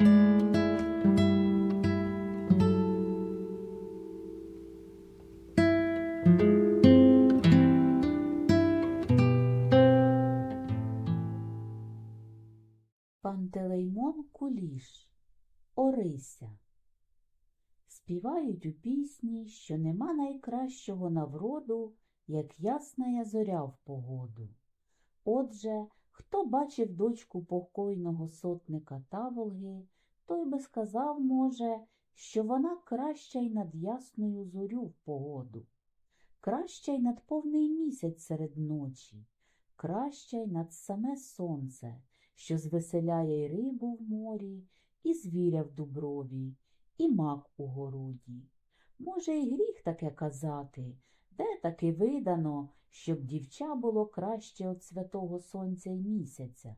Пантелеймон Куліш Орися Співають у пісні, що нема найкращого навроду, як ясна зоря в погоду. Отже, хто бачив дочку покойного сотника Таволги, той би сказав, може, що вона краща й над ясною зорю в погоду, краща й над повний місяць серед ночі, краща й над саме сонце що звеселяє й рибу в морі, і звіря в дуброві, і мак у городі. Може, і гріх таке казати, де таки видано, щоб дівча було краще від святого сонця й місяця.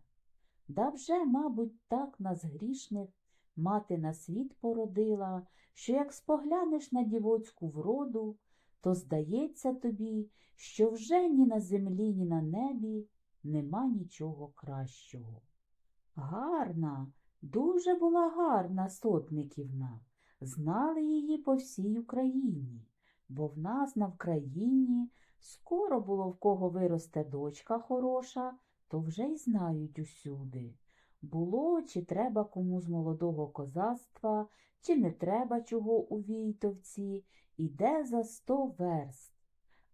Да вже, мабуть, так нас грішних мати на світ породила, що як споглянеш на дівоцьку вроду, то здається тобі, що вже ні на землі, ні на небі нема нічого кращого. Гарна, дуже була гарна сотниківна. Знали її по всій Україні, бо в нас на Вкраїні скоро було в кого виросте дочка хороша, то вже й знають усюди. Було, чи треба кому з молодого козацтва, чи не треба чого у Війтовці, іде за сто верст.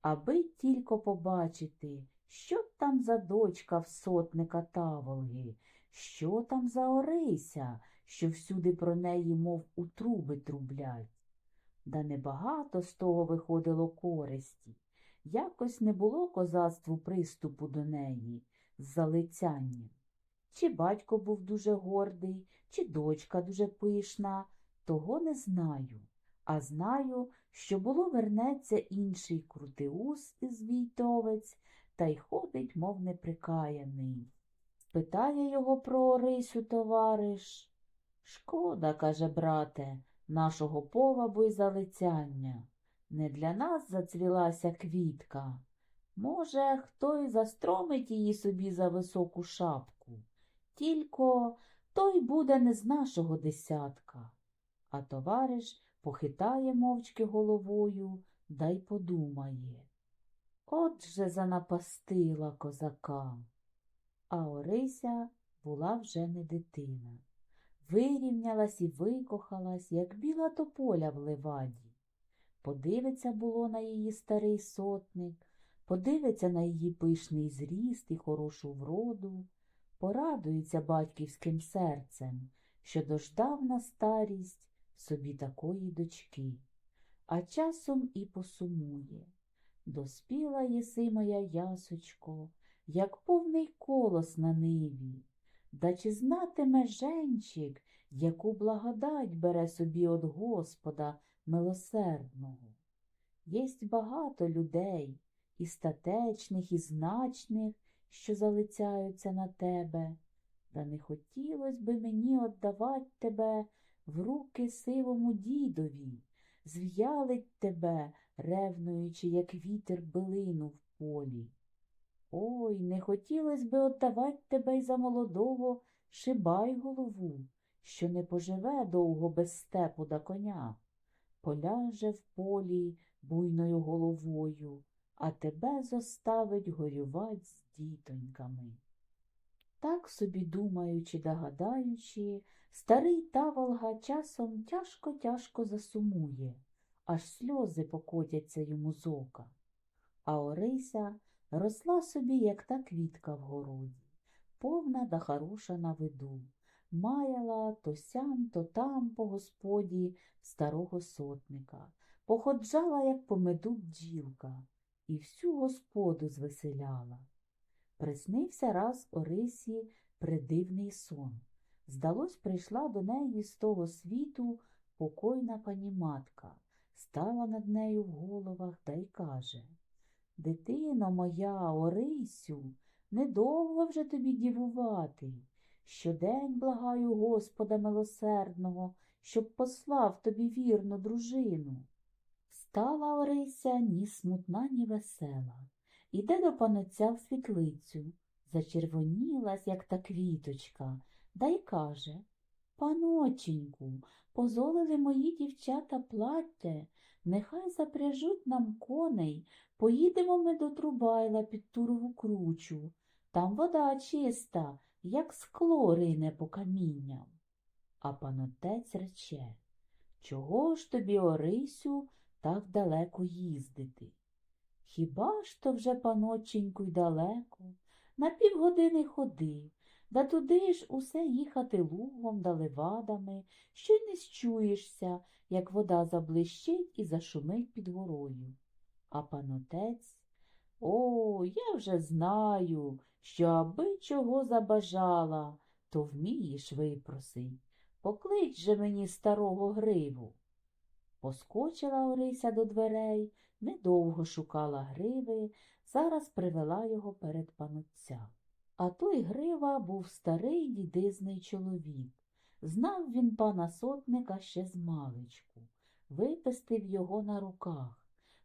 Аби тільки побачити, що там за дочка в сотника Таволги, що там за Орися, що всюди про неї, мов у труби трублять. Да небагато з того виходило користі. Якось не було козацтву приступу до неї з залицянням. Чи батько був дуже гордий, чи дочка дуже пишна, того не знаю. А знаю, що було вернеться інший крутиус із Війтовець та й ходить, мов неприкаяний. Питає його про Орисю товариш. Шкода, каже брате, нашого повабу й залицяння. Не для нас зацвілася квітка. Може, хто й застромить її собі за високу шапку. Тільки той буде не з нашого десятка. А товариш похитає мовчки головою да й подумає. От же занапастила козака. А Орися була вже не дитина. Вирівнялась і викохалась, як біла тополя в леваді. Подивиться було на її старий сотник, подивиться на її пишний зріст і хорошу вроду, порадується батьківським серцем, що дождав на старість собі такої дочки, а часом і посумує. Доспіла єси моя ясочко, як повний колос на ниві. Да чи знатиме женчик, яку благодать бере собі од Господа милосердного? Єсть багато людей, і статечних, і значних, що залицяються на тебе, да не хотілось би мені отдавать тебе в руки сивому дідові, зв'ялить тебе, ревнуючи, як вітер билину в полі. Ой, не хотілось би отдавать тебе й за молодого шибай голову, що не поживе довго без степу да коня, поляже в полі буйною головою, а тебе зоставить горювать з дітоньками. Так собі думаючи да гадаючи, старий таволга часом тяжко-тяжко засумує, аж сльози покотяться йому з ока. А Орися росла собі, як та квітка в городі, повна да хороша на виду, маяла то сям, то там по господі старого сотника, походжала, як по меду і всю господу звеселяла. Приснився раз Орисі придивний сон. Здалось, прийшла до неї з того світу покойна пані матка, стала над нею в головах та й каже Дитино моя, Орисю, недовго вже тобі дівувати. Щодень благаю Господа милосердного, щоб послав тобі вірну дружину. Стала Орися ні смутна, ні весела. Іде до панотця в світлицю, зачервонілась, як та квіточка, да й каже Паноченьку, позолили мої дівчата плаття, нехай запряжуть нам коней, поїдемо ми до Трубайла під Турову кручу. Там вода чиста, як скло рине по камінням. А панотець рече, чого ж тобі, Орисю, так далеко їздити? Хіба ж то вже, паноченьку, й далеко? На півгодини ходи, да туди ж усе їхати лугом да левадами, що й не счуєшся, як вода заблищить і зашумить під горою. А панотець, о, я вже знаю, що аби чого забажала, то вмієш випросить. Поклич же мені старого гриву. Поскочила Орися до дверей, недовго шукала гриви, зараз привела його перед панотця. А той грива був старий дідизний чоловік. Знав він пана сотника ще з маличку, випестив його на руках,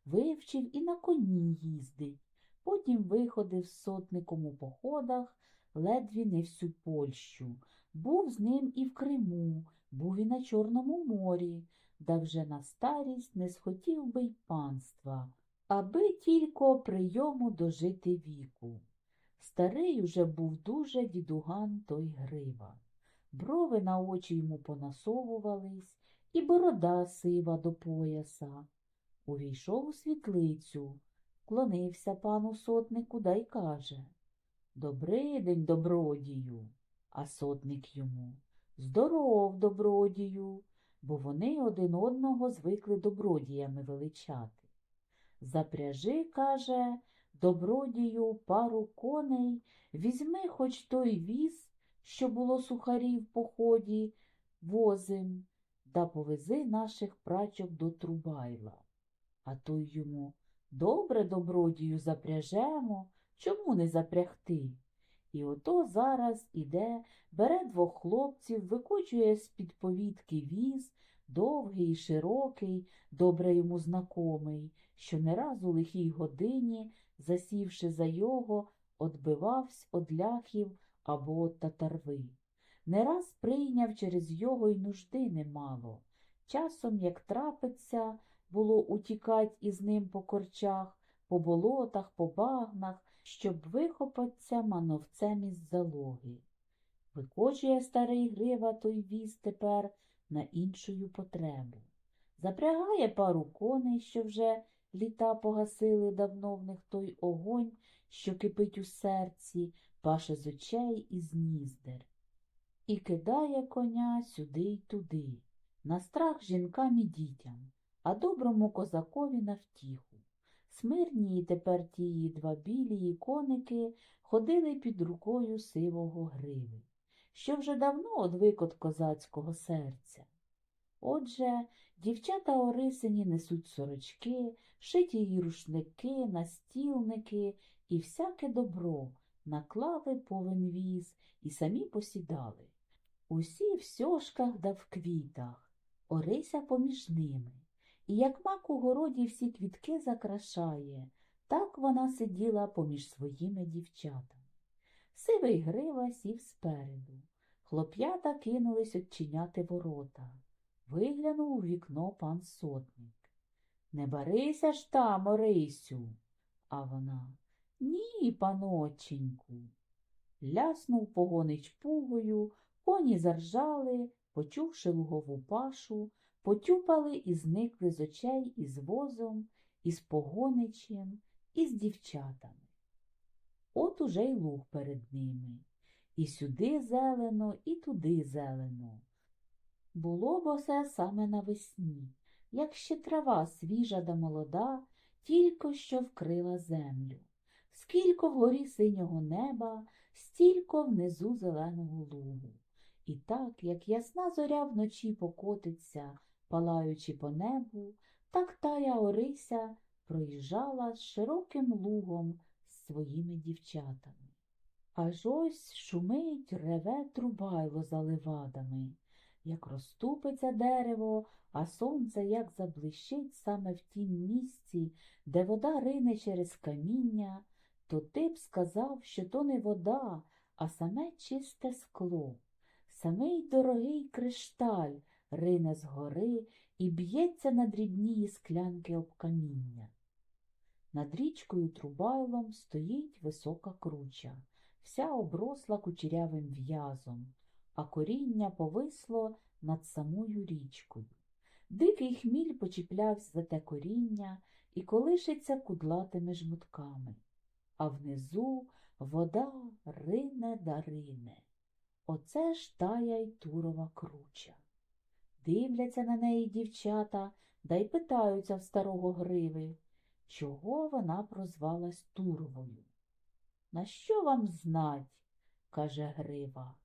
вивчив і на коні їздить. Потім виходив сотником у походах ледві не всю Польщу. Був з ним і в Криму, був і на Чорному морі, да вже на старість не схотів би й панства, аби тільки прийому дожити віку. Старий уже був дуже дідуган той грива. Брови на очі йому понасовувались, і борода сива до пояса. Увійшов у світлицю, клонився пану сотнику да й каже Добрий день, добродію. А сотник йому Здоров, добродію, бо вони один одного звикли добродіями величати. Запряжи, каже, добродію пару коней, візьми хоч той віз, що було сухарів в поході, возим, да повези наших прачок до Трубайла. А той йому добре, добродію, запряжемо, чому не запрягти? І ото зараз іде, бере двох хлопців, викочує з-під повітки віз, довгий і широкий, добре йому знакомий, що не раз у лихій годині, засівши за його, одбивавсь од ляхів або од татарви. Не раз прийняв через його й нужди немало. Часом, як трапиться, було утікать із ним по корчах, по болотах, по багнах, щоб вихопаться мановцем із залоги. Викочує старий грива той віз тепер на іншою потребу. Запрягає пару коней, що вже літа погасили давно в них той огонь, що кипить у серці, паше з очей і з ніздер. І кидає коня сюди й туди, на страх жінкам і дітям, а доброму козакові на втіху. Смирні тепер тії два білі коники ходили під рукою сивого гриви, що вже давно одвик од козацького серця. Отже, дівчата Орисині несуть сорочки, шиті й рушники, настілники і всяке добро, наклали повен віз і самі посідали. Усі в сьошках да в квітах, Орися поміж ними. І як мак у городі всі квітки закрашає, так вона сиділа поміж своїми дівчатами. Сивий грива сів спереду. Хлоп'ята кинулись odчиняти ворота. Виглянув у вікно пан сотник. Не барися ж там, Орисю. А вона Ні, паноченьку. Ляснув погонич пугою, коні заржали, почувши лугову пашу, потюпали і зникли з очей із возом, із погоничем, і з дівчатами. От уже й луг перед ними. І сюди зелено, і туди зелено. Було б осе саме навесні, як ще трава свіжа да молода, тільки що вкрила землю. Скілько вгорі синього неба, стільки внизу зеленого лугу. І так, як ясна зоря вночі покотиться, палаючи по небу, так тая Орися проїжджала з широким лугом з своїми дівчатами. Аж ось шумить реве трубайло за левадами, як розступиться дерево, а сонце як заблищить саме в тім місці, де вода рине через каміння, то ти б сказав, що то не вода, а саме чисте скло. самий дорогий кришталь рине з гори і б'ється на дрібні склянки об каміння. Над річкою Трубайлом стоїть висока круча, вся обросла кучерявим в'язом, а коріння повисло над самою річкою. Дикий хміль почіплявся за те коріння і колишиться кудлатими жмутками, а внизу вода рине да рине. Оце ж тая й турова круча. Дивляться на неї дівчата да й питаються в старого гриви, чого вона прозвалась Туровою. На що вам знать? каже Грива.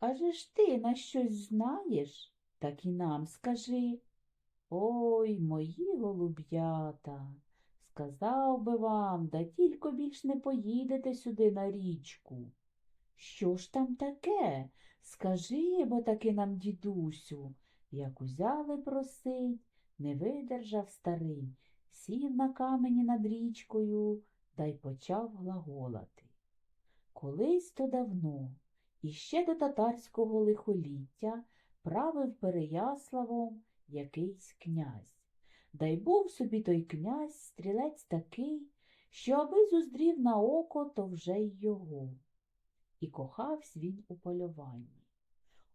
Аже ж ти на щось знаєш, так і нам скажи. Ой, мої голуб'ята, сказав би вам, да тільки більш не поїдете сюди на річку. Що ж там таке? Скажи, бо таки нам, дідусю, як узяли просить, не видержав старий, сів на камені над річкою та й почав глаголати. Колись то давно, іще до татарського лихоліття, правив Переяславом якийсь князь. Да й був собі той князь стрілець такий, що аби зуздрів на око, то вже й його. І кохавсь він у полюванні.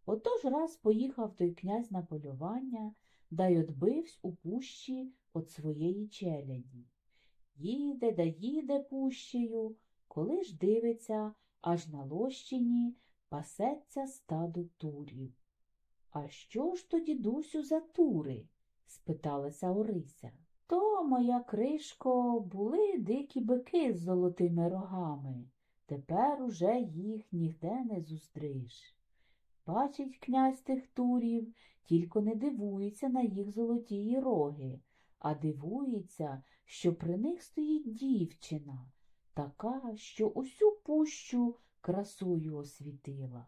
Отож раз поїхав той князь на полювання, да й отбивсь у пущі от своєї челяді. Їде да їде пущею, коли ж дивиться, аж на лощині пасеться стадо турів. А що ж то, дідусю, за тури? спиталася Орися. То, моя кришко, були дикі бики з золотими рогами. Тепер уже їх ніде не зустриш. Бачить князь тих турів, тільки не дивується на їх золотії роги, а дивується, що при них стоїть дівчина, така, що усю пущу красою освітила.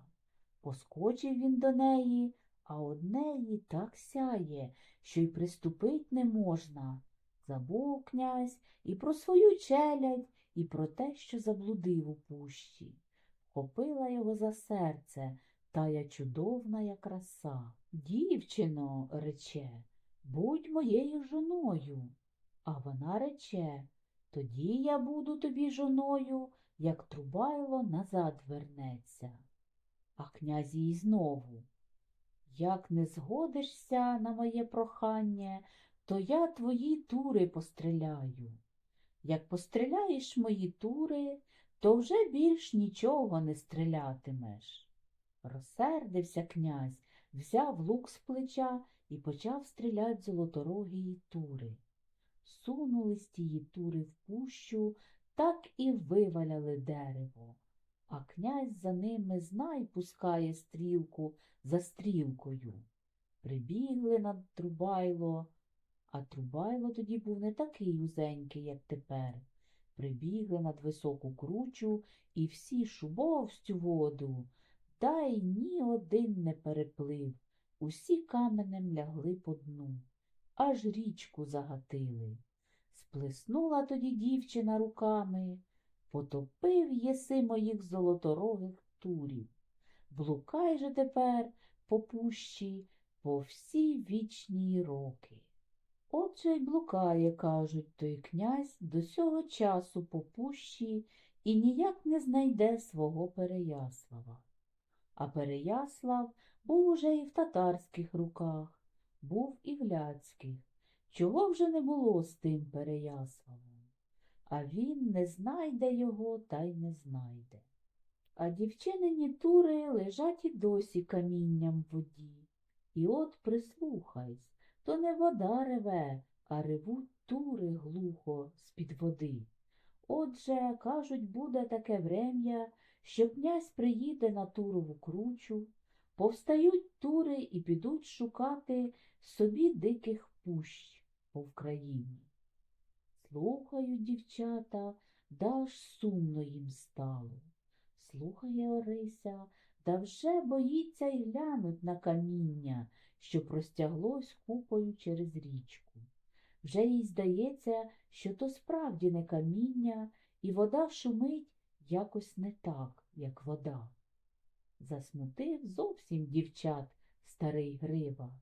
Поскочив він до неї, а од неї так сяє, що й приступить не можна. Забув князь і про свою челядь, і про те, що заблудив у пущі. Вхопила його за серце тая чудовна краса. Дівчино, рече, будь моєю жоною. А вона рече, тоді я буду тобі жоною, як Трубайло назад вернеться. А князь їй знову. Як не згодишся на моє прохання, то я твої тури постріляю. Як постріляєш мої тури, то вже більш нічого не стрілятимеш. Розсердився князь, взяв лук з плеча і почав стрілять золоторогії тури. Сунулись тії тури в пущу, так і виваляли дерево. А князь за ними знай пускає стрілку за стрілкою. Прибігли над Трубайло, а Трубайло тоді був не такий узенький, як тепер. Прибігли над високу кручу і всі шубовстю воду, та й ні один не переплив. Усі каменем лягли по дну, аж річку загатили. Сплеснула тоді дівчина руками, потопив єси моїх золоторогих турів. Блукай же тепер по пущі по всі вічні роки. Отже й блукає, кажуть, той князь до сього часу по пущі і ніяк не знайде свого Переяслава. А Переяслав був уже і в татарських руках, був і в ляцьких. Чого вже не було з тим Переяславом? А він не знайде його та й не знайде. А дівчинині тури лежать і досі камінням в воді. І от прислухайсь, то не вода реве, а ревуть тури глухо з-під води. Отже, кажуть, буде таке врем'я, що князь приїде на турову кручу, повстають тури і підуть шукати собі диких пущ по Вкраїні. Слухають дівчата, да аж сумно їм стало. Слухає Орися, да вже боїться й глянуть на каміння, що простяглось купою через річку. Вже їй здається, що то справді не каміння, і вода шумить якось не так, як вода. Засмутив зовсім дівчат старий грива.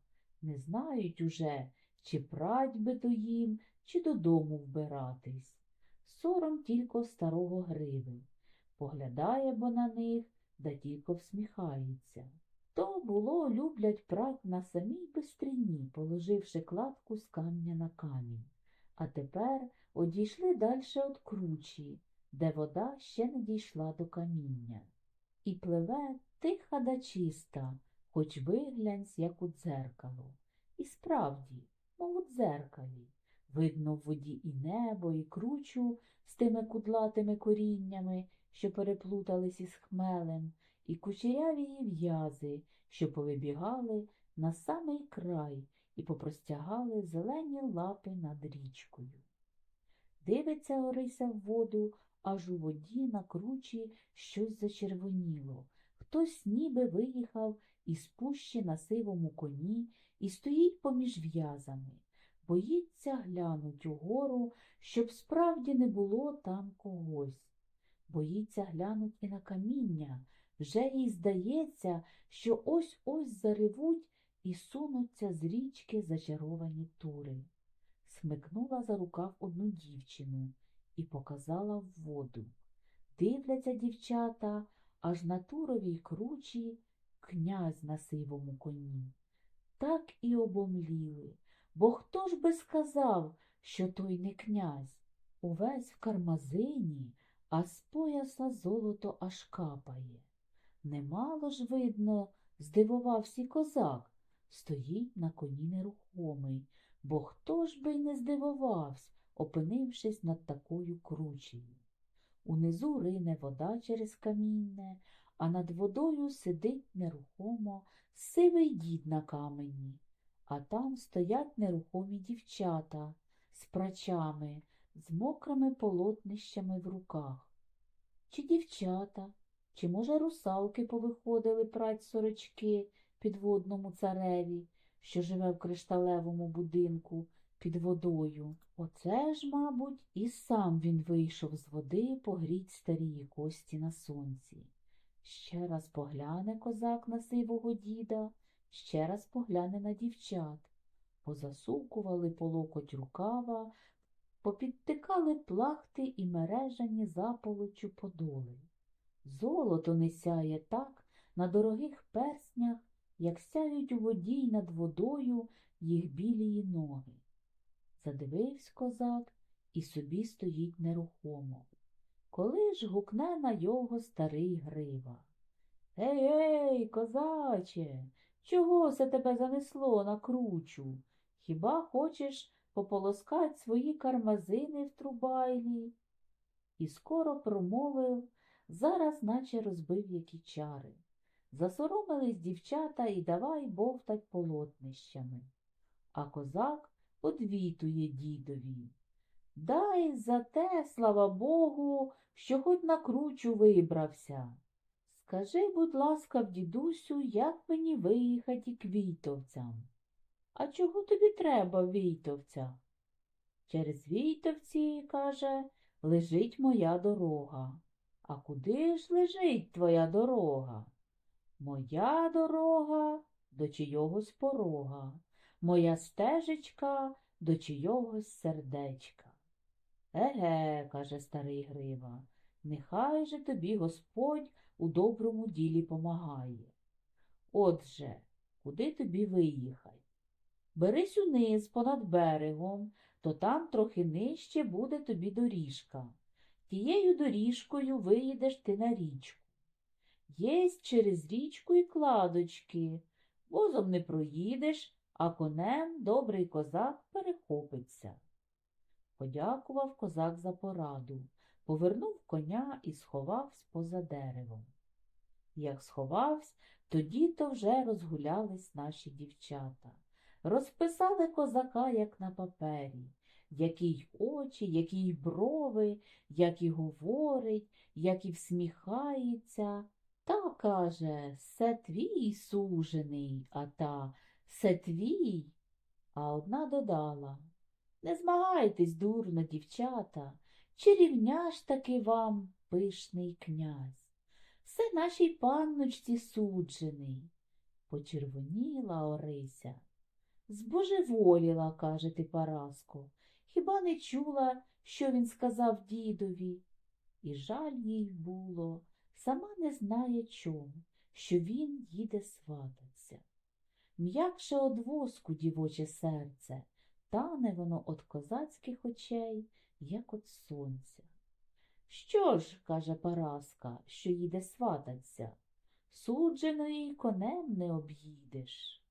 Не знають уже, чи прать би то їм, чи додому вбиратись. Сором тільки старого гриви. Поглядає бо на них, да тільки всміхається. То було люблять прать на самій бистрині, положивши кладку з камня на камінь. А тепер одійшли дальше од кручі, де вода ще не дійшла до каміння. І пливе тиха да чиста, хоч виглянсь, як у дзеркало. І справді, мов у дзеркалі, видно в воді і небо, і кручу з тими кудлатими коріннями, що переплутались із хмелем, і кучеряві в'язи, що повибігали на самий край і попростягали зелені лапи над річкою. Дивиться Орися в воду, аж у воді на кручі щось зачервоніло. Хтось ніби виїхав із пущі на сивому коні і стоїть поміж в'язами. Боїться глянуть угору, щоб справді не було там когось. Боїться глянуть і на каміння. Вже їй здається, що ось-ось заривуть і сунуться з річки зачаровані тури. Смикнула за рукав одну дівчину і показала в воду. Дивляться дівчата, аж на туровій кручі князь на сивому коні. Так і обомліли, бо хто ж би сказав, що той не князь? Увесь в кармазині, а з пояса золото аж капає. Немало ж, видно, здивувався козак, стоїть на коні нерухомий, бо хто ж би й не здивувався, опинившись над такою кручею. Унизу рине вода через камінне, а над водою сидить нерухомо сивий дід на камені, а там стоять нерухомі дівчата з прачами, з мокрими полотнищами в руках. Чи дівчата, чи, може, русалки повиходили прать сорочки підводному цареві, що живе в кришталевому будинку під водою. Оце ж, мабуть, і сам він вийшов з води погріть старії кості на сонці. Ще раз погляне козак на сивого діда, ще раз погляне на дівчат. Позасукували по локоть рукава, попідтикали плахти і мережані заполочу подоли. Золото не сяє так на дорогих перснях, як сяють у воді й над водою їх білії ноги. Задивився козак і собі стоїть нерухомо. Коли ж гукне на його старий грива. Ей, ей, козаче, чого се тебе занесло на кручу? Хіба хочеш пополоскать свої кармазини в трубайлі? І скоро промовив, зараз наче розбив які чари. Засоромились дівчата і давай бовтать полотнищами. А козак одвітує дідові. Дай за те, слава Богу, що хоч на кручу вибрався. Скажи, будь ласка, дідусю, як мені виїхати квітовцям? А чого тобі треба, Війтовця? Через Війтовці, каже, лежить моя дорога. А куди ж лежить твоя дорога? Моя дорога до чийогось порога, моя стежечка до чийогось сердечка. Еге, каже старий Грива, нехай же тобі Господь у доброму ділі помагає. Отже, куди тобі виїхай? Берись униз понад берегом, то там трохи нижче буде тобі доріжка. Тією доріжкою виїдеш ти на річку. Єсть через річку і кладочки, возом не проїдеш, а конем добрий козак перехопиться. Подякував козак за пораду, повернув коня і сховався поза деревом. Як сховався, тоді то вже розгулялись наші дівчата. Розписали козака, як на папері, які й очі, які й брови, як і говорить, як і всміхається. Та, каже, се твій сужений, а та се твій. А одна додала Не змагайтесь, дурно, дівчата, чи рівня ж таки вам пишний князь. все нашій панночці суджений. Почервоніла Орися. Збожеволіла, каже ти Параско. Хіба не чула, що він сказав дідові? І жаль їй було, сама не знає чому, що він їде свататься. М'якше од воску дівоче серце, тане воно од козацьких очей, як од сонця. Що ж, каже Параска, що їде свататься, судженої конем не об'їдеш.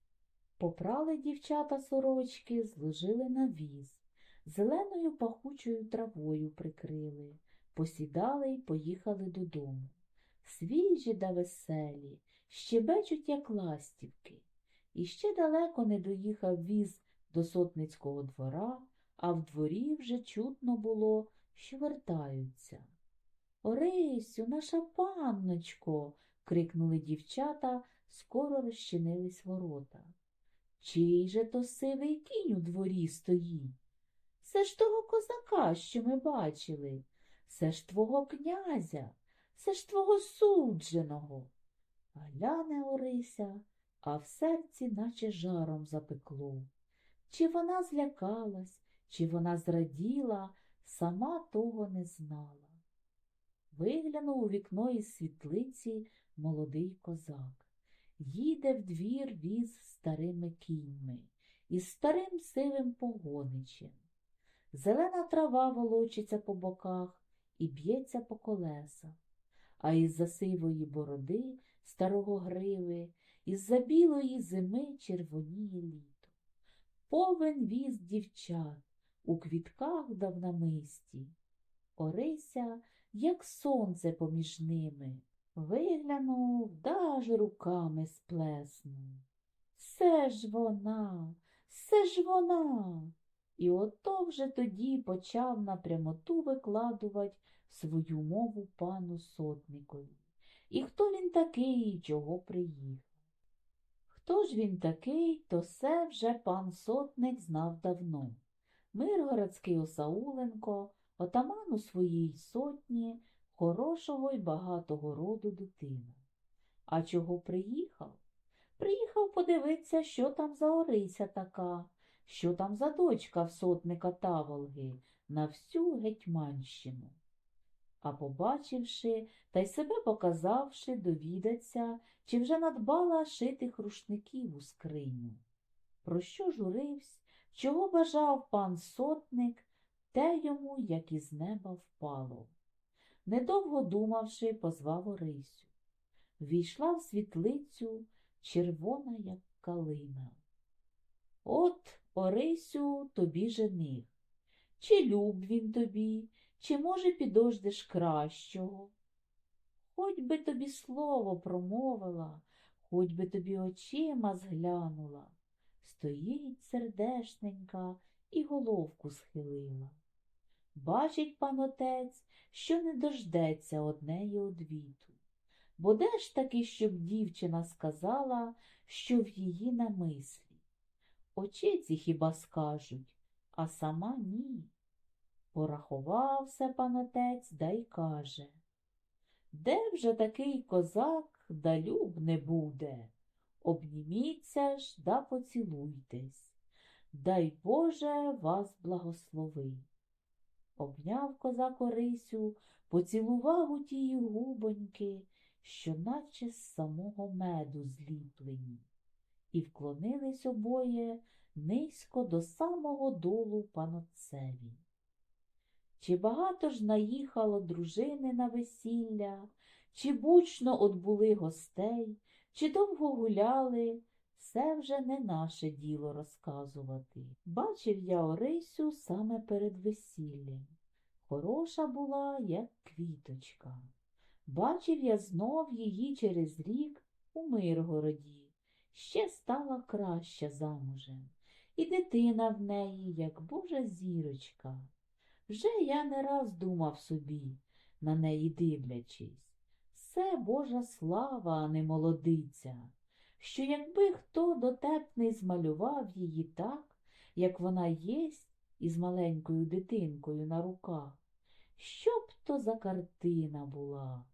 Попрали дівчата сорочки, зложили на віз, зеленою пахучою травою прикрили, посідали й поїхали додому. Свіжі да веселі, щебечуть, як ластівки. І ще далеко не доїхав віз до сотницького двора, а в дворі вже чутно було, що вертаються. Орисю, наша панночко. крикнули дівчата, скоро розчинились ворота. Чий же то сивий кінь у дворі стоїть? Це ж того козака, що ми бачили, це ж твого князя, це ж твого судженого. Гляне Орися, а в серці наче жаром запекло. Чи вона злякалась, чи вона зраділа, сама того не знала. Виглянув у вікно із світлиці молодий козак. Їде в двір віз старими кіньми, із старим сивим погоничем. Зелена трава волочиться по боках і б'ється по колесах, а із-за сивої бороди старого гриви, із-за білої зими червоніє літо. Повен віз дівчат у квітках да намисті. Орися, як сонце поміж ними, виглянув, даж руками сплеснув. Все ж вона, все ж вона. І ото вже тоді почав на прямоту викладувати свою мову пану сотникові. І хто він такий, чого приїхав? Хто ж він такий, то все вже пан сотник знав давно. Миргородський Осауленко, отаман у своїй сотні, хорошого й багатого роду дитина. А чого приїхав? Приїхав подивитися, що там за Орися така, що там за дочка в сотника Таволги на всю Гетьманщину. А побачивши та й себе показавши, довідаться, чи вже надбала шитих рушників у скриню. Про що журивсь, чого бажав пан сотник, те йому, як із неба впало. Недовго думавши, позвав Орисю. Війшла в світлицю червона, як калина. От, Орисю, тобі жених. Чи люб він тобі, чи, може, підождеш кращого? Хоть би тобі слово промовила, хоть би тобі очима зглянула. Стоїть сердешненька і головку схилила. Бачить пан отець, що не дождеться однеї одвіту. Бо де ж таки, щоб дівчина сказала, що в її намислі? Очиці хіба скажуть, а сама ні. Порахувався пан отець да й каже Де вже такий козак да люб не буде? Обніміться ж да поцілуйтесь. Дай Боже вас благослови. Обняв козак Орисю, поцілував у тії губоньки, що наче з самого меду зліплені, і вклонились обоє низько до самого долу панотцеві. Чи багато ж наїхало дружини на весілля, чи бучно отбули гостей, чи довго гуляли, все вже не наше діло розказувати. Бачив я Орисю саме перед весіллям. Хороша була, як квіточка. Бачив я знов її через рік у Миргороді, ще стала краща замужем, і дитина в неї, як божа зірочка. Вже я не раз думав собі, на неї дивлячись. Все Божа слава, а не молодиця, що якби хто дотепний змалював її так, як вона єсть із маленькою дитинкою на руках, що б то за картина була?